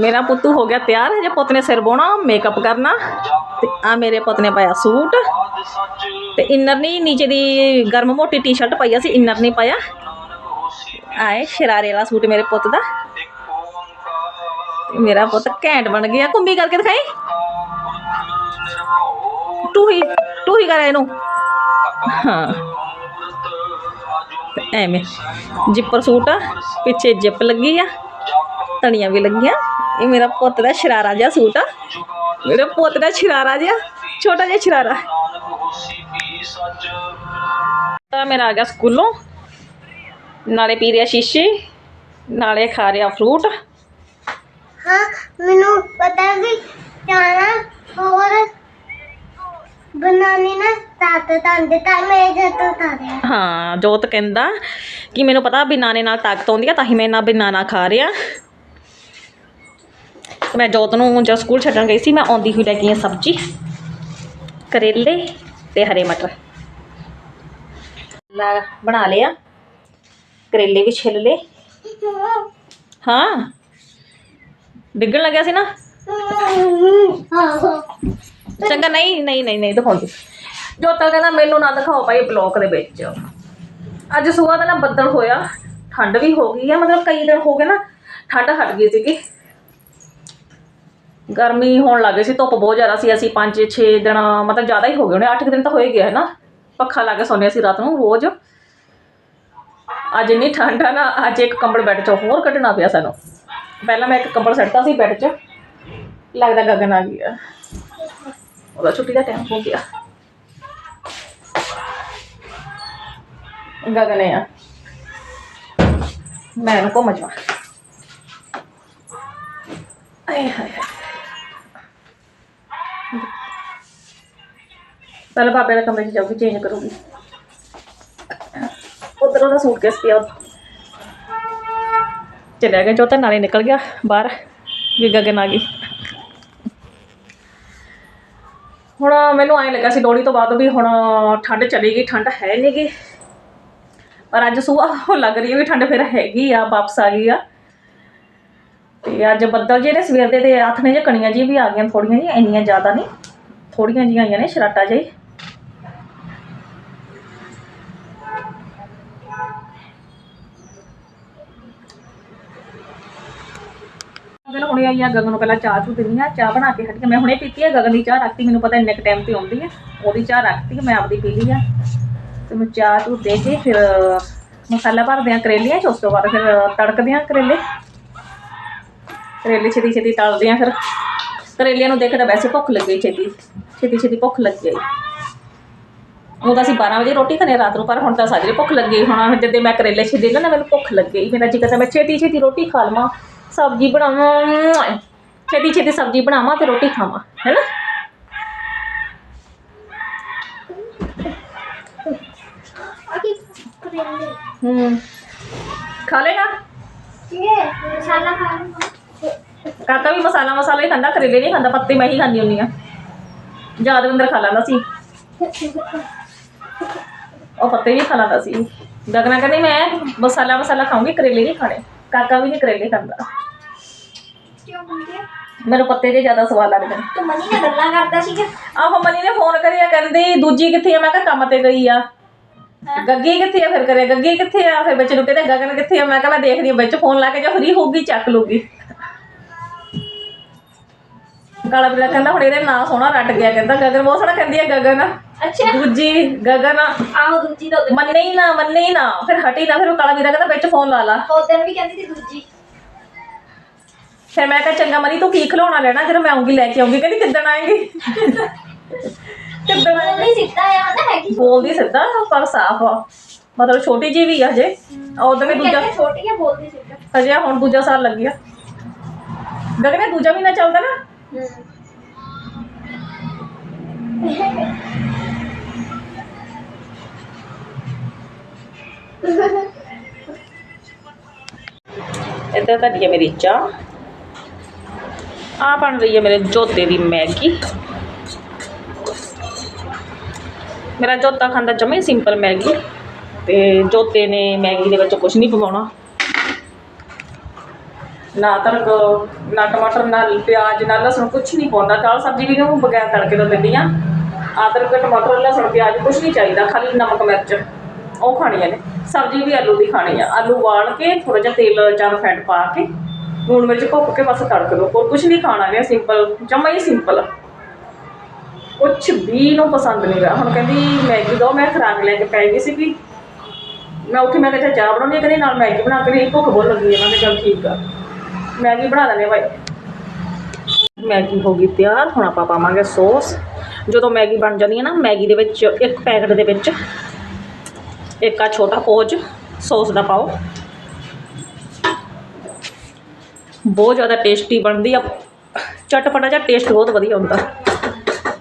ਮੇਰਾ ਪੁੱਤ ਹੋ ਗਿਆ ਤਿਆਰ, ਹਜੇ ਪੁੱਤ ਨੇ ਸਿਰ ਬੋਣਾ ਮੇਕਅਪ ਕਰਨਾ, ਤੇ ਆ ਮੇਰੇ ਪੁੱਤ ਨੇ ਪਾਇਆ ਸੂਟ। ਤੇ ਇਨਰ ਨਹੀਂ ਨੀਚੇ ਦੀ ਗਰਮ ਮੋਟੀ ਟੀ-ਸ਼ਰਟ ਪਾਈ ਸੀ ਇਨਰ ਨਹੀਂ ਪਾਇਆ। ਆਏ, ਸ਼ਰਾਰੇ ਵਾਲਾ ਸੂਟ ਮੇਰੇ ਪੁੱਤ ਦਾ। ਮੇਰਾ ਪੁੱਤ ਘੈਂਟ ਬਣ ਗਿਆ। ਕੁੰਬੀ ਕਰਕੇ ਦਿਖਾਈ। ਤੂੰ ਹੀ ਤੂੰ ਹੀ ਕਰ ਇਹਨੂੰ। ਹਾਂ। ਐਵੇਂ। ਜਿੱਪਰ ਸੂਟ ਆ, ਪਿੱਛੇ ਜਿੱਪ ਲੱਗੀ ਆ ਤਣੀਆਂ ਵੀ ਲੱਗੀਆਂ। ਇਹ ਮੇਰਾ ਪੁੱਤ ਦਾ ਸ਼ਰਾਰਾ ਜਿਹਾ ਸੂਟ ਆ। ਮੇਰੇ ਪੁੱਤ ਦਾ ਸ਼ਰਾਰਾ ਜਿਹਾ, ਛੋਟਾ ਜਿਹਾ ਸ਼ਰਾਰਾ। ਤਾਂ ਮੇਰਾ ਆ ਗਿਆ ਸਕੂਲੋਂ। ਨਾਲੇ ਪੀ ਰਿਹਾ ਸ਼ੀਸ਼ੇ, ਨਾਲੇ ਖਾ ਰਿਹਾ ਫਰੂਟ ਹਾਂ ਮੈਨੂੰ ਪਤਾ ਵੀ ਜਾਣਾ ਹੋਰ ਬਣਾਉਣੀ ਤਾਂਦੇ ਤਾਂ ਹਾਂ ਜੋਤ ਕਹਿੰਦਾ ਕਿ ਮੈਨੂੰ ਪਤਾ ਵੀ ਨਾਨੇ ਨਾਲ ਤਾਕਤ ਆਉਂਦੀ ਆ ਤਾਂ ਹੀ ਮੈਂ ਨਾ ਬਨਾਨਾ ਖਾ ਰਿਹਾ। ਮੈਂ ਜੋਤ ਨੂੰ ਜਦ ਸਕੂਲ ਛੱਡਣ ਗਈ ਸੀ ਮੈਂ ਆਉਂਦੀ ਹੋਈ ਲੈ ਕੇ ਸਬਜ਼ੀ ਕਰੇਲੇ ਤੇ ਹਰੇ ਮਟਰ। ਲਾ ਬਣਾ ਲਿਆ ਕਰੇਲੇ ਵੀ ਛਿੱਲ ਲਏ। ਹਾਂ ਡਿੱਗਣ ਲੱਗਿਆ ਸੀ ਨਾ? ਚੰਗਾ ਨਹੀਂ ਨਹੀਂ ਨਹੀਂ ਨਹੀਂ ਦਿਖਾਉਂਦੀ। ਜੋਤਾ ਕਹਿੰਦਾ, ਮੈਨੂੰ ਨਾ ਦਿਖਾਓ ਭਾਈ ਬਲੌਕ ਦੇ ਵਿੱਚ। ਅੱਜ ਸਵੇਰ ਦਾ ਨਾ ਬੱਦਲ ਹੋਇਆ, ਠੰਡ ਵੀ ਹੋ ਗਈ ਆ, ਮਤਲਬ ਕਈ ਦਿਨ ਹੋ ਗਏ ਨਾ, ਠੰਡ ਹਟ ਗਈ ਸੀਗੀ। ਗਰਮੀ ਹੋਣ ਲੱਗ ਗਈ ਸੀ, ਧੁੱਪ ਬਹੁਤ ਜ਼ਿਆਦਾ ਸੀ, ਅਸੀਂ 5-6 ਦਿਨ, ਮਤਲਬ ਜ਼ਿਆਦਾ ਹੀ ਹੋ ਗਏ ਹੋਣੇ 8 ਦਿਨ ਤਾਂ ਹੋਏ ਗਿਆ ਹੈ ਨਾ? ਪੱਖਾ ਲਾ ਕੇ ਸੌਂਦੇ ਸੀ ਰਾਤ ਨੂੰ ਰੋਜ਼। ਅੱਜ ਇੰਨੀ ਠੰਡ ਆ ਨਾ, ਅੱਜ ਇੱਕ ਕੰਬਲ ਬੈੱਡ 'ਚੋਂ ਹੋਰ ਕੱਢਣਾ ਪਿਆ ਸਾਨੂੰ। ਪਹਿਲਾਂ ਮੈਂ ਇੱਕ ਕੰਬਲ ਸੱਟਦਾ ਸੀ ਬੈੱਡ 'ਚ, ਲੱਗਦਾ ਗਗਨ ਆ ਗਿਆ। ਉਹਦਾ ਛੁੱਟੀ ਦਾ ਟਾਈਮ ਹੋ ਗਿਆ। ਗਗਨ ਆ। ਮੈਂ ਇਹਨੂੰ ਘੁੰਮ ਜਾਵਾਂ। ਆਏ ਹਾਏ ਹਾਏ। ਪਹਿਲਾਂ ਬਾਬੇ ਦੇ ਕਮਰੇ 'ਚ ਜਾਊਗੀ ਚੇਂਜ ਕਰੂਗੀ। ਉਧਰ ਉਹਦਾ ਸੂਟਕੇਸ ਪਿਆ? ਚਲਿਆ ਗਿਆ ਚੌਥਾ ਨਾਲੇ ਨਿਕਲ ਗਿਆ ਬਾਹਰ, ਵੀ ਗਗਨ ਆ ਗਈ। ਹੁਣ ਮੈਨੂੰ ਐਂ ਲੱਗਾ ਸੀ, ਲੋਹੜੀ ਤੋਂ ਬਾਅਦ ਵੀ ਹੁਣ ਠੰਡ ਚਲੀ ਗਈ, ਠੰਡ ਹੈ ਨਹੀਂ ਗੀ। ਪਰ ਅੱਜ ਸੁਬਾਹ ਲੱਗ ਰਹੀ ਹੈ ਵੀ ਠੰਡ ਫਿਰ ਹੈਗੀ ਆ, ਵਾਪਸ ਆ ਗਈ ਆ। ਤੇ ਅੱਜ ਬੱਦਲ ਜਿਹੜੇ ਸਵੇਰ ਦੇ ਤੇ ਨੇ ਜਿਹੇ ਕਣੀਆਂ ਜੀ ਵੀ ਆ ਗਈਆਂ ਥੋੜੀਆਂ ਜਿਹੀਆਂ, ਇੰਨੀਆਂ ਜ਼ਿਆਦਾ ਨਹੀਂ ਥੋੜੀਆਂ ਜਿਹੀਆਂ ਆਈਆਂ ਨੇ ਸ਼ਰਾਟਾ ਜਿਹੀ। ਗਗਨ ਹੁਣੇ ਆਈ ਆ, ਗਗਨ ਨੂੰ ਪਹਿਲਾਂ ਚਾਹ ਚੂ ਦਿੰਦੀ ਆ, ਚਾਹ ਬਣਾ ਕੇ ਹਟੀ ਆ। ਮੈਂ ਹੁਣੇ ਪੀਤੀ ਆ, ਗਗਨ ਦੀ ਚਾਹ ਰੱਖਤੀ, ਮੈਨੂੰ ਪਤਾ ਇੰਨੇ ਕ ਟਾਈਮ ਤੇ ਆਉਂਦੀ ਆ। ਉਹਦੀ ਚਾਹ ਰੱਖਤੀ, ਮੈਂ ਆਪਦੀ ਪੀ ਲਈ ਆ। ਤੇ ਮੈਂ ਚਾਹ ਚੂ ਦੇ ਕੇ ਫਿਰ ਮਸਾਲਾ ਭਰਦੇ ਆ ਕਰੇਲਿਆਂ ਚ, ਉਸ ਤੋਂ ਬਾਅਦ ਫਿਰ ਤੜਕਦੇ ਆ ਕਰੇਲੇ। ਕਰੇਲੇ ਛੇਤੀ ਛੇਤੀ ਤਲਦੇ ਆ ਫਿਰ। ਕਰੇਲਿਆਂ ਨੂੰ ਦੇਖ ਤਾਂ ਵੈਸੇ ਭੁੱਖ ਲੱਗੀ ਛੇਤੀ। ਛੇਤੀ ਛੇਤੀ ਭੁੱਖ ਲੱਗ ਗਈ ਉਹ ਤਾਂ ਅਸੀਂ 12 ਵਜੇ ਰੋਟੀ ਖਾਣੇ ਰਾਤ ਨੂੰ, ਪਰ ਹੁਣ ਤਾਂ ਸਾਜਰੇ ਭੁੱਖ ਲੱਗੀ ਹੁਣ ਜਦੋਂ ਮੈਂ ਕਰੇਲੇ ਛਿੱਲੇ ਨਾ, ਮੈਨੂੰ ਭੁੱਖ ਲੱਗ ਗਈ ਮੇਰਾ ਜੀ ਕਰਦਾ ਮੈਂ ਛੇਤੀ ਛੇਤੀ ਰੋਟੀ ਖਾ ਲਵਾਂ, ਸਬਜ਼ੀ ਬਣਾਵਾਂ। ਛੇਤੀ ਛੇਤੀ ਸਬਜ਼ੀ ਬਣਾਵਾਂ ਤੇ ਰੋਟੀ ਖਾਵਾਂ ਹੈਨਾ ਕਰੇਲੇ ਹੂੰ ਖਾ ਲੇਗਾ ਇਹ ਮਸਾਲਾ ਖਾ ਲੂੰਗਾ ਕਾਕਾ ਵੀ ਮਸਾਲਾ ਮਸਾਲਾ ਹੀ ਖਾਂਦਾ ਕਰੇਲੇ ਨਹੀਂ ਖਾਂਦਾ ਪੱਤੇ ਮੈਂ ਹੀ ਖਾਂਦੀ ਹੁੰਦੀ ਆ ਯਾਦਵਿੰਦਰ ਖਾ ਲੈਂਦਾ ਸੀ ਉਹ ਪੱਤੇ ਵੀ ਖਾ ਲੈਂਦਾ ਸੀ ਗਗਨਾ ਕਹਿੰਦੀ ਮੈਂ ਮਸਾਲਾ ਮਸਾਲਾ ਖਾਊਂਗੀ ਕਰੇਲੇ ਨਹੀਂ ਖਾਣੇ ਕਾਕਾ ਵੀ ਨਹੀਂ ਕਰੇਲੇ ਖਾਂਦਾ ਕਿਉਂ ਬੰਦੇ ਮੈਨੂੰ ਪੱਤੇ ਦੇ ਜ਼ਿਆਦਾ ਸਵਾਦ ਲੱਗਦੇ ਨੇ ਤੂੰ ਮਨੀ ਨਾਲ ਗੱਲਾਂ ਕਰਦਾ ਸੀਗਾ ਆਹੋ ਮਨੀ ਨੇ ਫੋਨ ਕਰਿਆ ਕਹਿੰਦੀ ਦੂਜੀ ਕਿੱਥੇ ਆ ਮੈਂ ਕਿਹਾ ਕੰਮ ਤੇ ਗਈ ਆ ਗੱਗੀ ਕਿੱਥੇ ਆ ਫਿਰ ਕਰਿਆ ਗੱਗੀ ਕਿੱਥੇ ਆ? ਫਿਰ ਵਿੱਚ ਨੂੰ ਕਹਿੰਦੇ ਗਗਨ ਕਿੱਥੇ ਆ? ਮੈਂ ਕਿਹਾ ਮੈਂ ਦੇਖਦੀ ਆ ਵਿੱਚ ਫੋਨ ਲਾ ਕੇ ਜੇ ਫਰੀ ਹੋਊਗੀ ਚੱਕ ਲੂਗੀ ਕਾਲਾ ਬਿਲਾ ਕਹਿੰਦਾ ਹੁਣ ਇਹਦੇ ਨਾਂ ਸੋਹਣਾ ਰੱਟ ਗਿਆ ਕਹਿੰਦਾ ਗਗਨ ਬਹੁਤ ਸੋਹਣਾ ਕਹਿੰਦੀ ਆ ਗਗਨ। ਅੱਛਾ। ਦੂਜੀ ਗਗਨ। ਆਹੋ ਦੂਜੀ ਤਾਂ ਮੰਨੇ ਹੀ ਨਾ ਮੰਨੇ ਹੀ ਨਾ। ਫਿਰ ਹਟੀ ਨਾ ਫਿਰ ਉਹ ਕਾਲਾ ਵੀਰਾ ਕਹਿੰਦਾ ਵਿੱਚ ਫੋਨ ਲਾ ਲਾ। ਉਦੋਂ ਵੀ ਕਹਿੰਦੀ ਸੀ ਦੂਜੀ। ਫਿਰ ਮੈਂ ਕਿਹਾ ਚੰਗਾ ਮਨੀ ਤੂੰ ਕੀ ਖਿਲਾਉਣਾ ਲੈਣਾ? ਜਦੋਂ ਮੈਂ ਆਉਂਗੀ ਲੈ ਕੇ ਆਉਂਗੀ ਕਹਿੰਦੀ ਕਿੱਦਣ ਆਏਗੀ? ਕਿੱਦਣ ਆਏਗੀ ਨਹੀਂ ਸਿੱਧਾ ਆ ਨਾ ਹੈਗੀ ਬੋਲਦੀ ਸਿੱਧਾ ਪਰ ਸਾਫ਼ ਆ ਮਤਲਬ ਛੋਟੀ ਜੀ ਵੀ ਆ ਹਜੇ ਉਦੋਂ ਵੀ ਦੂਜਾ ਕਹਿੰਦੇ ਛੋਟੀ ਆ ਬੋਲਦੀ ਸਿੱਧਾ ਹਜੇ ਹੁਣ ਦੂਜਾ ਸਾਲ ਲੱਗਿਆ ਗਗਨੇ ਦੂਜਾ ਮਹੀਨਾ ਚੱਲਦਾ ਨਾ ਇੱਧਰ ਤਾਂ ਹੈ ਮੇਰੀ ਚਾਹ ਆ ਬਣ ਰਹੀ ਹੈ ਮੇਰੇ ਜੋਤੇ ਦੀ ਮੈਗੀ ਮੇਰਾ ਜੋਤਾ ਖਾਂਦਾ ਜਮੇ ਸਿੰਪਲ ਮੈਗੀ। ਤੇ ਜੋਤੇ ਨੇ ਮੈਗੀ ਦੇ ਵਿੱਚ ਕੁਝ ਨਹੀਂ ਪਵਾਉਣਾ ਨਾ ਤੜਕ ਨਾ ਟਮਾਟਰ, ਨਾ ਪਿਆਜ਼, ਨਾ ਲਸਣ ਕੁਛ ਨਹੀਂ ਪਾਉਂਦਾ। ਦਾਲ ਸਬਜ਼ੀ ਵੀ ਨੂੰ ਬਗੈਰ ਤੜਕੇ ਤੋਂ ਦਿੰਦੀ ਆ। ਅਦਰਕ, ਟਮਾਟਰ, ਲਸਣ, ਪਿਆਜ਼ ਕੁਛ ਨਹੀਂ ਚਾਹੀਦਾ, ਖਾਲੀ ਨਮਕ, ਮਿਰਚ। ਉਹ ਖਾਣੀਆਂ ਨੇ। ਸਬਜ਼ੀ ਵੀ ਆਲੂ ਦੀ ਖਾਣੀ ਆ। ਆਲੂ ਵਾਲ ਕੇ ਥੋੜਾ ਜਿਹਾ ਤੇਲ ਚਾਰ ਫੈਟ ਪਾ ਕੇ, ਲੂਣ ਮਿਰਚ ਭੁੱਕ ਕੇ ਬਸ ਤੜਕ ਲਓ ਹੋਰ ਕੁਛ ਨਹੀਂ ਖਾਣਾ ਹੈ ਸਿੰਪਲ ਜਮਾ ਹੀ ਸਿੰਪਲ ਕੁਛ ਵੀ ਨੂੰ ਪਸੰਦ ਨਹੀਂ ਗਾ ਹੁਣ ਕਹਿੰਦੀ ਮੈਗੀ ਦੋ, ਮੈਂ ਖਰਾਕ ਲੈ ਕੇ ਪੈ ਗਈ ਸੀਗੀ। ਮੈਂ ਉੱਥੇ ਮੈਂ ਕਿਹਾ ਚੱਲ ਚਾਹ ਬਣਾਉਣੀ ਆ ਕਹਿੰਦੀ, ਨਾਲ ਮੈਗੀ ਬਣਾ ਕੇ ਦੇ ਭੁੱਖ ਬਹੁਤ ਲੱਗੀ ਹੈ ਮੈਂ ਚੱਲ ਠੀਕ ਆ। ਮੈਗੀ ਬਣਾ ਲੈਂਦੇ ਭਾਈ। ਮੈਗੀ ਹੋ ਗਈ ਤਿਆਰ, ਹੁਣ ਆਪਾਂ ਪਾਵਾਂਗੇ ਸੌਸ। ਜਦੋਂ ਮੈਗੀ ਬਣ ਜਾਂਦੀ ਹੈ ਨਾ, ਮੈਗੀ ਦੇ ਵਿੱਚ ਇੱਕ ਪੈਕਟ ਦੇ ਵਿੱਚ ਇੱਕ ਆ ਛੋਟਾ ਪੋਜ ਸੌਸ ਦਾ ਪਾਓ। ਬਹੁਤ ਜ਼ਿਆਦਾ ਟੇਸਟੀ ਬਣਦੀ ਆ। ਚਟਪਟਾ ਜਿਹਾ ਟੇਸਟ ਬਹੁਤ ਵਧੀਆ ਹੁੰਦਾ।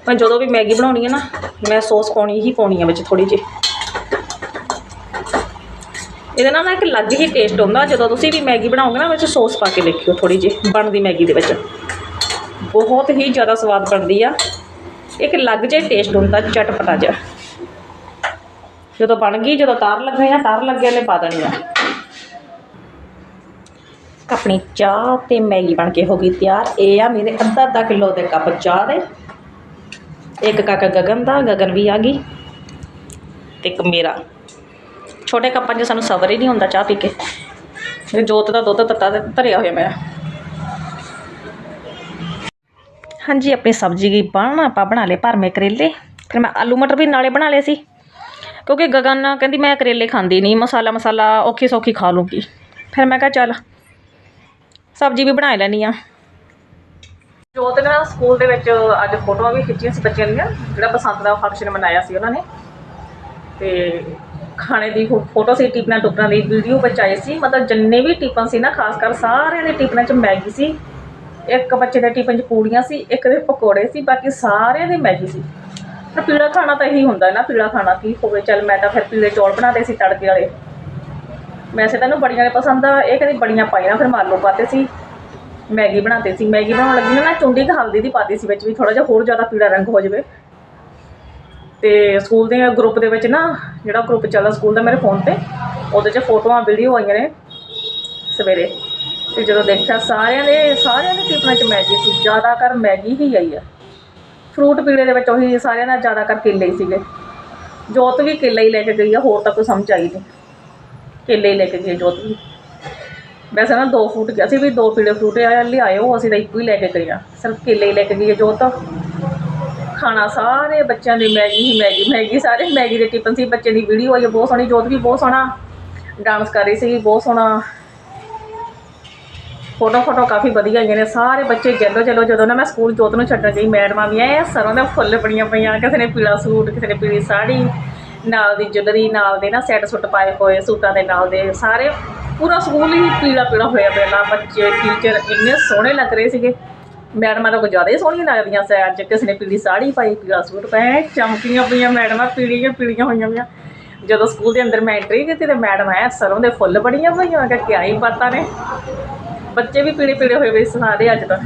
ਮੈਂ ਜਦੋਂ ਵੀ ਮੈਗੀ ਬਣਾਉਣੀ ਹੈ ਨਾ, ਮੈਂ ਸੌਸ ਪਾਉਣੀ ਹੀ ਪਾਉਣੀ ਆ ਵਿੱਚ ਥੋੜੀ ਜਿਹੀ। ਇਹਦੇ ਨਾਲ ਨਾ ਇੱਕ ਅਲੱਗ ਹੀ ਟੇਸਟ ਹੁੰਦਾ, ਜਦੋਂ ਤੁਸੀਂ ਵੀ ਮੈਗੀ ਬਣਾਓਗੇ ਨਾ ਵਿੱਚ ਸੌਸ ਪਾ ਕੇ ਦੇਖਿਓ ਥੋੜੀ ਜਿਹੀ ਬਣਦੀ ਮੈਗੀ ਦੇ ਵਿੱਚ। ਬਹੁਤ ਹੀ ਜ਼ਿਆਦਾ ਸਵਾਦ ਬਣਦੀ ਆ। ਇੱਕ ਅਲੱਗ ਜਿਹਾ ਟੇਸਟ ਹੁੰਦਾ, ਚਟਪਟਾ ਜਿਹਾ। ਜਦੋਂ ਬਣ ਗਈ, ਜਦੋਂ ਤਾਰ ਲੱਗੇ ਆ, ਤਾਰ ਲੱਗੇ ਨੇ ਪਾ ਦੇਣੀ ਆ। ਆਪਣੀ ਚਾਹ ਤੇ ਮੈਗੀ ਬਣ ਕੇ ਹੋ ਗਈ ਤਿਆਰ। ਇਹ ਆ ਮੇਰੇ ਅੱਧਾ ਅੱਧਾ ਕਿਲੋ ਦੇ ਕੱਪ ਚਾਹ ਦੇ। ਇੱਕ ਕੱਪ ਗਗਨ ਦਾ, ਗਗਨ ਵੀ ਆ ਗਈ ਤੇ ਇੱਕ ਮੇਰਾ। ਛੋਟੇ ਕੱਪਾਂ 'ਚ ਸਾਨੂੰ ਸਬਰ ਹੀ ਨਹੀਂ ਹੁੰਦਾ ਚਾਹ ਪੀ ਕੇ। ਇਹ ਜੋਤ ਦਾ ਦੁੱਧ ਤੱਤਾ ਤੇ ਧਰਿਆ ਹੋਇਆ ਮੈਂ ਹਾਂਜੀ, ਆਪਣੀ ਸਬਜ਼ੀ ਦੀ ਬਣ ਆਪਾਂ ਬਣਾ ਲਏ ਭਰਮੇ ਕਰੇਲੇ। ਫਿਰ ਮੈਂ ਆਲੂ ਮਟਰ ਵੀ ਨਾਲੇ ਬਣਾ ਲਏ ਸੀ। ਕਿਉਂਕਿ ਗਗਨ ਕਹਿੰਦੀ, ਮੈਂ ਕਰੇਲੇ ਖਾਂਦੀ ਨਹੀਂ, ਮਸਾਲਾ ਮਸਾਲਾ ਔਖੀ ਸੌਖੀ ਖਾ ਲੂੰਗੀ। ਫਿਰ ਮੈਂ ਕਿਹਾ, ਚੱਲ, ਸਬਜ਼ੀ ਵੀ ਬਣਾ ਲੈਣੀ ਆ ਜੋਤ ਨੇ ਨਾ ਸਕੂਲ ਦੇ ਵਿੱਚ ਅੱਜ ਫੋਟੋਆਂ ਵੀ ਖਿੱਚੀਆਂ ਸੀ ਬੱਚਿਆਂ ਦੀਆਂ, ਜਿਹੜਾ ਬਸੰਤ ਦਾ ਫੰਕਸ਼ਨ ਮਨਾਇਆ ਸੀ ਉਹਨਾਂ ਨੇ। ਤੇ ਖਾਣੇ ਦੀ ਫੋਟੋ ਸੀ ਟਿਫਨਾਂ ਟੁਪਨਾਂ ਦੀ ਵੀਡੀਓ ਬਚਾਈ ਸੀ। ਮਤਲਬ ਜਿੰਨੇ ਵੀ ਟਿਫਨ ਸੀ ਨਾ, ਖਾਸ ਕਰ ਸਾਰਿਆਂ ਦੇ ਟਿਫਨਾਂ 'ਚ ਮੈਗੀ ਸੀ। ਇੱਕ ਬੱਚੇ ਦੇ ਟਿਫਨ 'ਚ ਪੂੜੀਆਂ ਸੀ, ਇੱਕ ਦੇ ਪਕੌੜੇ ਸੀ, ਬਾਕੀ ਸਾਰਿਆਂ ਦੇ ਮੈਗੀ ਸੀ। ਤੇ ਪੀਲਾ ਖਾਣਾ ਤਾਂ ਇਹੀ ਹੁੰਦਾ ਨਾ, ਪੀਲਾ ਖਾਣਾ ਕੀ ਹੋਵੇ, ਚੱਲ ਮੈਂ ਤਾਂ ਫਿਰ ਪੀਲੇ ਚੌਲ ਬਣਾਦੇ ਸੀ ਤੜਕੇ ਵਾਲੇ। ਵੈਸੇ ਤਾਂ ਇਹਨੂੰ ਬੜੀਆਂ ਨੇ ਪਸੰਦ ਆ, ਇਹ ਕਦੀ ਬੜੀਆਂ ਪਾਈਆਂ, ਫਿਰ ਮੈਂ ਪਾਤੇ ਸੀ। ਮੈਗੀ ਬਣਾਤੇ ਸੀ, ਮੈਗੀ ਬਣਾਉਣ ਲੱਗੀ ਨਾ, ਮੈਂ ਚੁੰਡੀ ਕੁ ਹਲਦੀ ਦੀ ਪਾਤੀ ਸੀ ਵਿੱਚ ਵੀ ਥੋੜਾ ਜਿਹਾ ਹੋਰ ਜ਼ਿਆਦਾ ਪੀਲਾ ਰੰਗ ਹੋ ਜਾਵੇ। ਤੇ ਸਕੂਲ ਦੇ ਗਰੁੱਪ ਦੇ ਵਿੱਚ ਨਾ, ਜਿਹੜਾ ਗਰੁੱਪ ਚੱਲਦਾ ਸਕੂਲ ਦਾ ਮੇਰੇ ਫੋਨ ਤੇ, ਉਹਦੇ 'ਚ ਫੋਟੋਆਂ ਵੀਡੀਓ ਆਈਆਂ ਨੇ ਸਵੇਰੇ। ਤੇ ਜਦੋਂ ਦੇਖਿਆ, ਸਾਰਿਆਂ ਦੇ ਸਾਰਿਆਂ ਦੇ ਟਿਫਨਾਂ 'ਚ ਮੈਗੀ ਸੀ, ਜ਼ਿਆਦਾਤਰ ਮੈਗੀ ਹੀ ਆਈ ਆ। ਫਰੂਟ ਪੀਲੇ ਦੇ ਵਿੱਚ ਉਹੀ ਸਾਰਿਆਂ ਦਾ ਜ਼ਿਆਦਾਤਰ ਕੇਲੇ ਹੀ ਸੀਗੇ। ਜੋਤ ਵੀ ਕੇਲਾ ਹੀ ਲੈ ਕੇ ਗਈ ਆ, ਹੋਰ ਤਾਂ ਕੋਈ ਸਮਝ ਆਈ ਨਹੀਂ। ਕੇਲੇ ਹੀ ਲੈ ਕੇ ਗਈ ਜੋਤ ਵੀ। ਵੈਸੇ ਨਾ ਦੋ ਫਰੂਟ ਅਸੀਂ ਵੀ ਦੋ ਪੀਲੇ ਫਰੂਟ ਆ, ਲਿਆਇਓ, ਅਸੀਂ ਤਾਂ ਇੱਕੋ ਹੀ ਲੈ ਕੇ ਗਏ ਆ। ਸਿਰਫ ਕੇਲੇ ਹੀ ਲੈ ਕੇ ਗਈ ਆ, ਜੋਤ। ਖਾਣਾ ਸਾਰੇ ਬੱਚਿਆਂ ਦੀ ਮੈਗੀ ਹੀ ਮੈਗੀ ਮੈਗੀ, ਸਾਰੇ ਮੈਗੀ ਦੇ ਟਿਫਨ ਸੀ, ਬੱਚੇ ਦੀ ਵੀਡੀਓ ਆਈ ਬਹੁਤ ਸੋਹਣੀ, ਜੋਤ ਵੀ ਬਹੁਤ ਸੋਹਣਾ। ਡਾਂਸ ਕਰ ਰਹੀ ਸੀ, ਬਹੁਤ ਸੋਹਣਾ। ਫੋਟੋ ਫੋਟੋ ਕਾਫੀ ਵਧੀਆ ਆਈਆਂ ਨੇ, ਸਾਰੇ ਬੱਚੇ ਜੈਲੋ ਜੈਲੋ, ਜਦੋਂ ਨਾ ਮੈਂ ਸਕੂਲ ਜੋਤ ਨੂੰ ਛੱਡਣ ਗਈ, ਮੈਡਮਾਂ ਵੀ ਐ ਸਰੋਂ ਦੇ ਫੁੱਲ ਬਣੀਆਂ ਪਈਆਂ, ਕਿਸੇ ਨੇ ਪੀਲਾ ਸੂਟ, ਕਿਸੇ ਨੇ ਪੀਲੀ ਸਾੜੀ, ਨਾਲ ਦੀ ਜੁਲਰੀ, ਨਾਲ ਦੇ ਨਾ ਸੈੱਟ ਸੁੱਟ ਪਾਏ ਹੋਏ ਸੂਟਾਂ ਦੇ ਨਾਲ ਦੇ, ਸਾਰੇ ਪੂਰਾ ਸਕੂਲ ਹੀ ਪੀੜਾ ਪੀੜਾ ਹੋਇਆ ਪਿਆ ਬੱਚੇ ਟੀਚਰ ਇੰਨੇ ਸੋਹਣੇ ਲੱਗ ਰਹੇ ਸੀਗੇ। ਮੈਡਮਾਂ ਤਾਂ ਕੁਝ ਜ਼ਿਆਦਾ ਹੀ ਸੋਹਣੀਆਂ ਲੱਗਦੀਆਂ ਸੀ। ਅੱਜ ਕਿਸੇ ਨੇ ਪੀਲੀ ਸਾੜੀ ਪਾਈ, ਪੀਲਾ ਸੂਟ ਪਾਇਆ, ਚਮਕੀਆਂ ਪਈਆਂ, ਮੈਡਮਾਂ ਪੀੜੀਆਂ ਪੀੜੀਆਂ ਹੋਈਆਂ ਪਈਆਂ। ਜਦੋਂ ਸਕੂਲ ਦੇ ਅੰਦਰ ਮੈਂ ਐਂਟਰੀ ਕੀਤੀ ਤੇ ਮੈਡਮ ਐ ਸਰੋਂ ਦੇ ਫੁੱਲ ਬੜੀਆਂ ਹੋਈਆਂ, ਮੈਂ ਕਿਹਾ ਕਿਆ ਹੀ ਬਾਤਾਂ ਨੇ। ਬੱਚੇ ਵੀ ਪੀੜੇ ਪੀੜੇ ਹੋਏ ਵੇ ਸਾਰੇ ਅੱਜ ਤਾਂ।